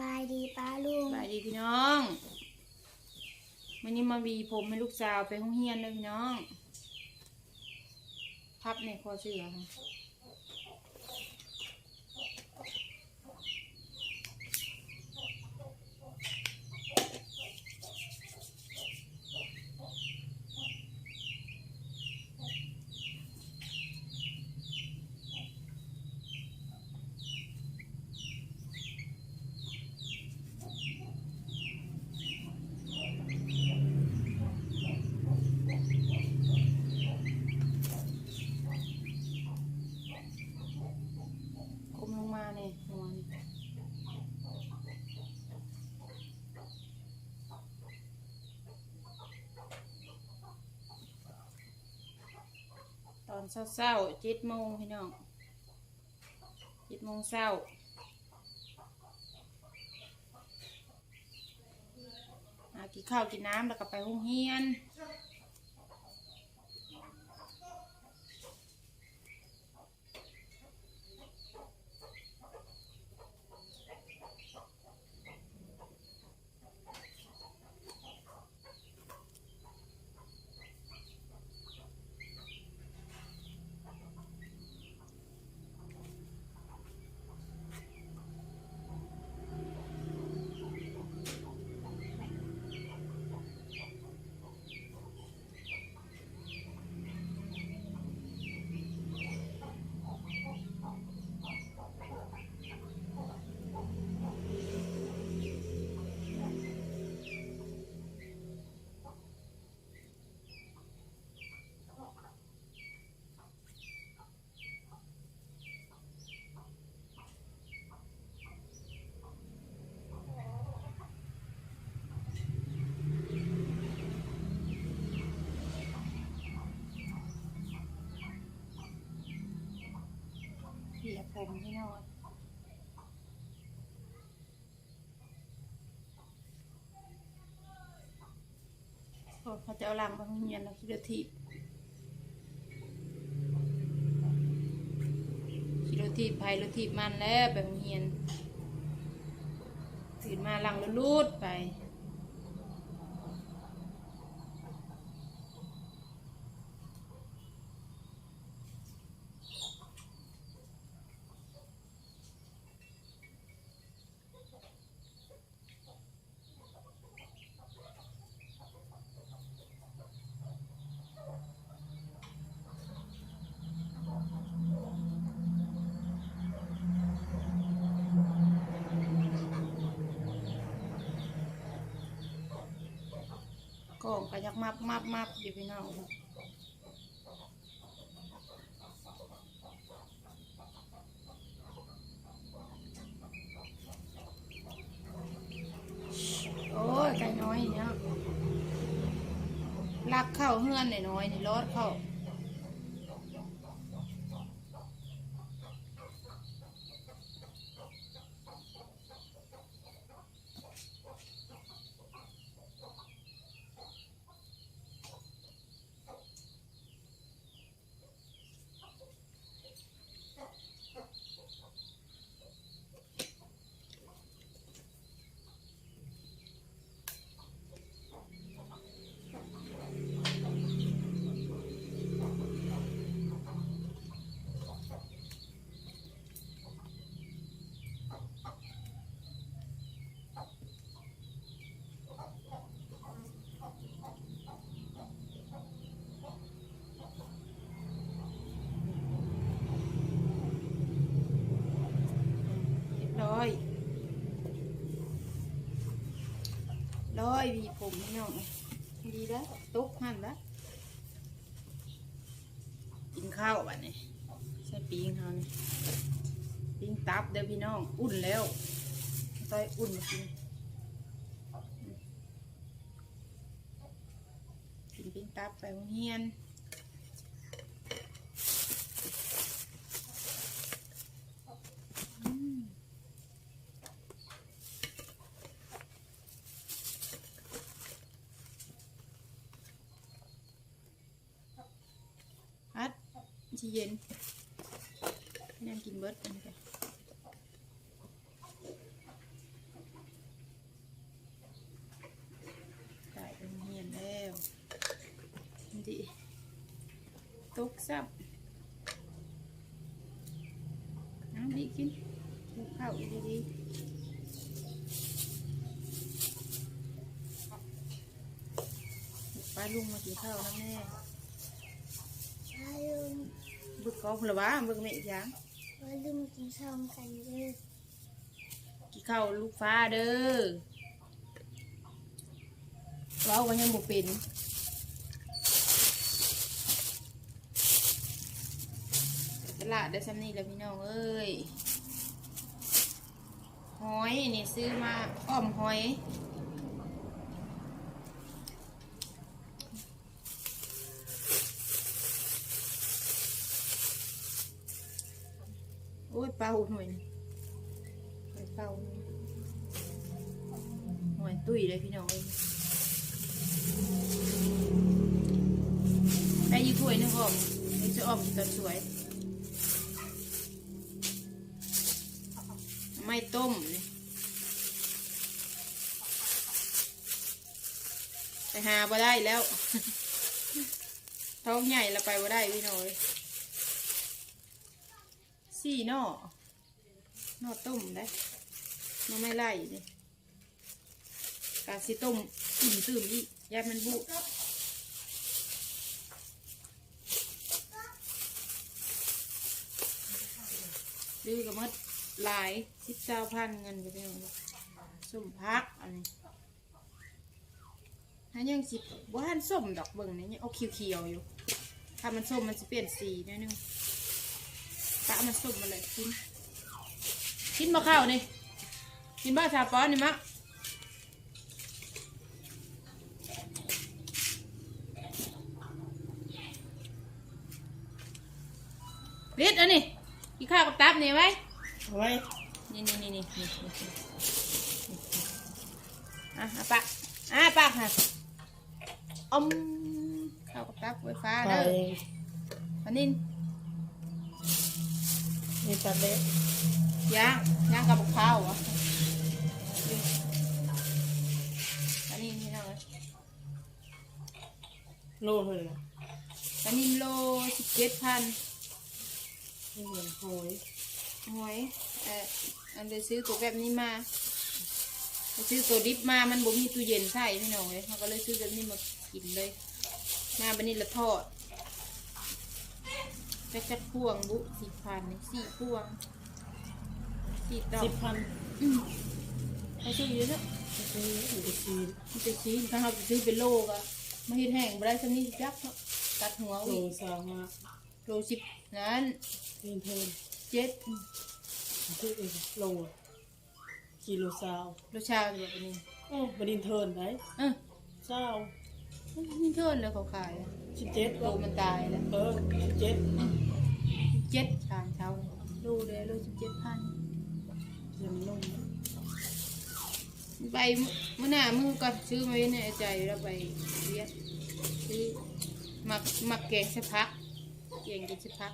บายดีป้าลุง บายดีพี่น้องวันนี้มาวีผมให้ลูกสาวไปห้องเฮียนเลยพี่น้อง พับในคอเสือค่ะ เช้าเช้าเจ็ดโมงพี่น้องเจ็ดโมงเช้าอากินข้าวกินน้ำแล้วก็ไปห้องเฮียน เสียผมพี่น้องโอ้เขาจะเอาลังไปโรงเรียนแล้วคิดว่าทีคิดว่าทีไผ่รถทีมันแล้วไปโรงเรียนตื่นมาลังแล้วลูดไป กล่องก็ยักมับมับมับอยู่พี่น้องโอ้ยไก่น้อยเนี่ยลักเข้าเฮือนหน่อยน้อยนี่รอดเข้า ยมีผมพี่น้องดีแล้วตุกหันแล้วกินข้าวบ้านี่ใช่ปิ้งเขานี่ปิ้งตับเด้อพี่น้อง อุ่นแล้วต้อยอุ่นกินกินปีงตับไปโรงเรียน ชีเย็นนั่งกินเบิร์ดกันค่ะไก่เป็นเฮียนแล้วดีตกซับน้ำดีกินข้าวดีดีป้าลุงมากินข้าวนะแม่ บึกเขาพลวะบึกแม่อีกอย่างว่าลืมกินซ้อมกันเด้อกินข้าวลูกฟ้าเด้อเว้ากันยังบ่เป็นตลาดได้ซ้ำนี่แหล้วพี่น้องเอ้ยหอยนี่ซื้อมาอ้อมหอย ยเป่าหน่อยนี่หอยเป่าหอยตุ้ยเลยพี่น้องเอ้ยได้ยี่ถ้วยนึงออมไอ้จะออมตอนสวย ไม่ต้มนี่ไปหาบ่ได้แล้วท้องใหญ่ละไปบ่ได้พี่น้อย สี่นอนอต้มได้นอไม่ไล่นี่กาสิต้มตุ่มตื่มอีกยายมันบุดื้อกับมดหลายสิบเจ้าพันเงินไปเรื่อยส้มพักอันนี้ถ้ายังสิบ่ทันส้มดอกเบิ่งนี่ยังเอาเขียวๆอยู่ ถ้ามันส้มมันจะเปลี่ยนสีนิดนึง ตามันส้มมาเลยกินกินมาข้าวนี่กินบ้าชาป้อนนี่มะลิดอันนี้กินข้าวกับตับนี่ไว้เอาไว้นี่นี่นี่นี่นี่นี่นี่อะอะปะอะปะค่ะอมข้าวกับตับไฟฟ้าไปเด้ออันนี้ มีปลาเล็กย่างย่างกับข้าวเหรอะอันนี้พี่น้องเอ้ยโลเท่าไหร่นะอันนี้โลสิบเจ็ดพันไม่เหมือนหอยหวยเอออันเดยวซื้อตัวแบบนี้มาไปซื้อตัวดิบมา มันบ่มีตู้เย็นใส่พี่น้องเลยเขาก็เลยซื้อแบบนี้มากินเลย มาบันนี้ละทอด จะจะพวงบุสี่พันนี่สี่พวงสี่ดอกสิบพันอืมเขาซื้อเยอะเนอะก็คืออยู่ในซีนมันจะซื้อถ้าเราไปซื้อเป็นโลก็มาเห็ดแห้งบ่ได้สักนิดยักษ์เนาะตัดหัวโลอีกสาวมาโลสิบนั้นเทินเทินเจ็ดที่เองโลกิโลสาวโลชาวแบบนี้โอ้บดินเทินไหนเออเจ้านี่เทินเลยเขาขายอะสิบเจ็ดโลมันตายแล้วเออสิบเจ็ดเจ็ดชามเช้าดูเลยโลสิบเจ็ดพันยังนุ่มนะไปเมื่อหน้ามือก็ซื้อมาไว้ในใจแล้วไปเรียกซื้อหมักหมักแกงสะพักแกงกินสะพัก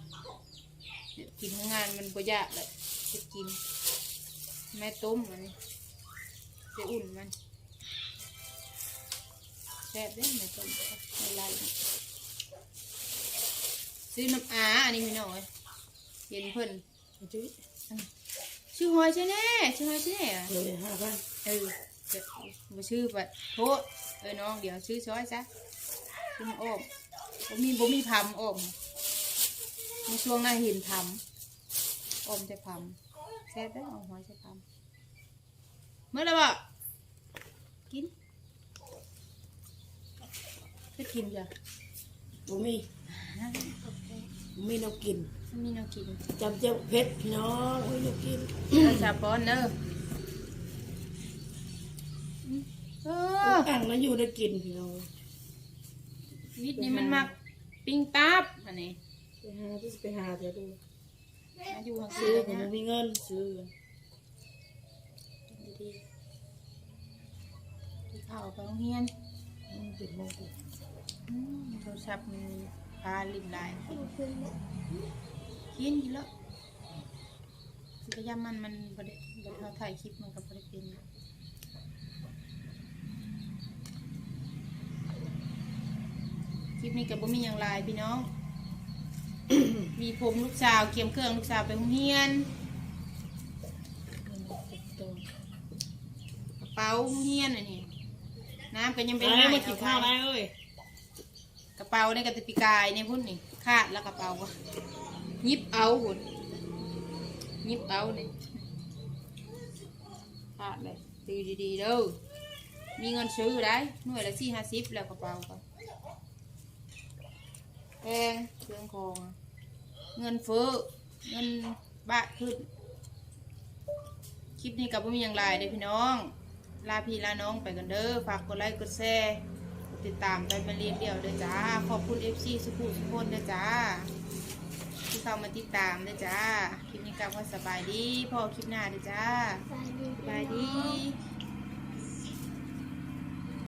เนี่ยกินของงานมันก็ยากเลยจะกินแม่ต้มอันนี้จะอุ่นมันแซ่บเด้แม่ต้มไม่ไรซื้อน้ำอาอันนี้พี่น้องเอ้ย เห็นเพิ่นเอาจุ๊ยชื่อหอยใช่แน่ชื่อหอยใช่แน่อะเลยห้าพันเออจะมาชื่อแบบโทษเออน้องเดี๋ยวชื่อช้อยซะชื่อมาอ้อมบ่มีบ่มีพำอ้อมในช่วงหน้าเห็นพำอ้อมจะพำแซ่บได้อเอาหอยจะพำเมื่อไรบ่กินจะกินจ้ะบ่มีบ่มีแนวกินไม่มีน้องกินจำเจ้าเพชรพี่น้องบ่มีแนวกินเอาชาปอนเด้ออืมเอออ่างแล้วอยู่ได้กินพี่น้องวิทย์นี่มันมักปิ้งตับอันนี้ไปหาที่ไปหาเดี๋ยวดูมาอยู่ทางซื้ซื้ออผมเนี่ยมีเงินซื้อดีๆที่ข้าวไปโรงเรียนมันเป็นมงกุฎอืมโทรศัพท์มันพาลิมลาย ขอบคุณนะกินกินแล้วสิกยามันมันบริบริเขาถ่ายคลิปมันกับบริเป็นคลิปนี้กับบ่มีอย่างไรพี่น้อง มีผมลูกสาวเกียมเครื่องลูกสาวไปโรงเรียนกระเป๋าโรงเรียนอันนี้น้ำก็ยังไปเป็นให้ให้มากินข้าวเอได้ไปเอ้ยกระเป๋าในกระติกกายในพุ่นนี่ขาดแล้วกระเป๋าก็ ยิบเอาหุ่นยิบเอาเลยขาดเลยตือดีๆเด้อมีเงินซื้อได้หน่วยละสี่ห้าสิบแล้วกระเป๋าก็แพงเครื่องของเงินเฟ้อเงินบาขึ้นคลิปนี้กับว่ามีอย่างไรเด้พี่น้อง ลาพี่ลาน้องไปกันเด้อฝากกดไลค์กดแชร์ติดตามไปมาเรียนเดียวเด้อจ้า ขอบคุณเอฟซีสุขุสุขคนเด้อจ้า ที่เข้ามาติดตามเลยจ้า คลิปนี้กลับว่าสบายดี พอคลิปหน้าเลยจ้า สบายดี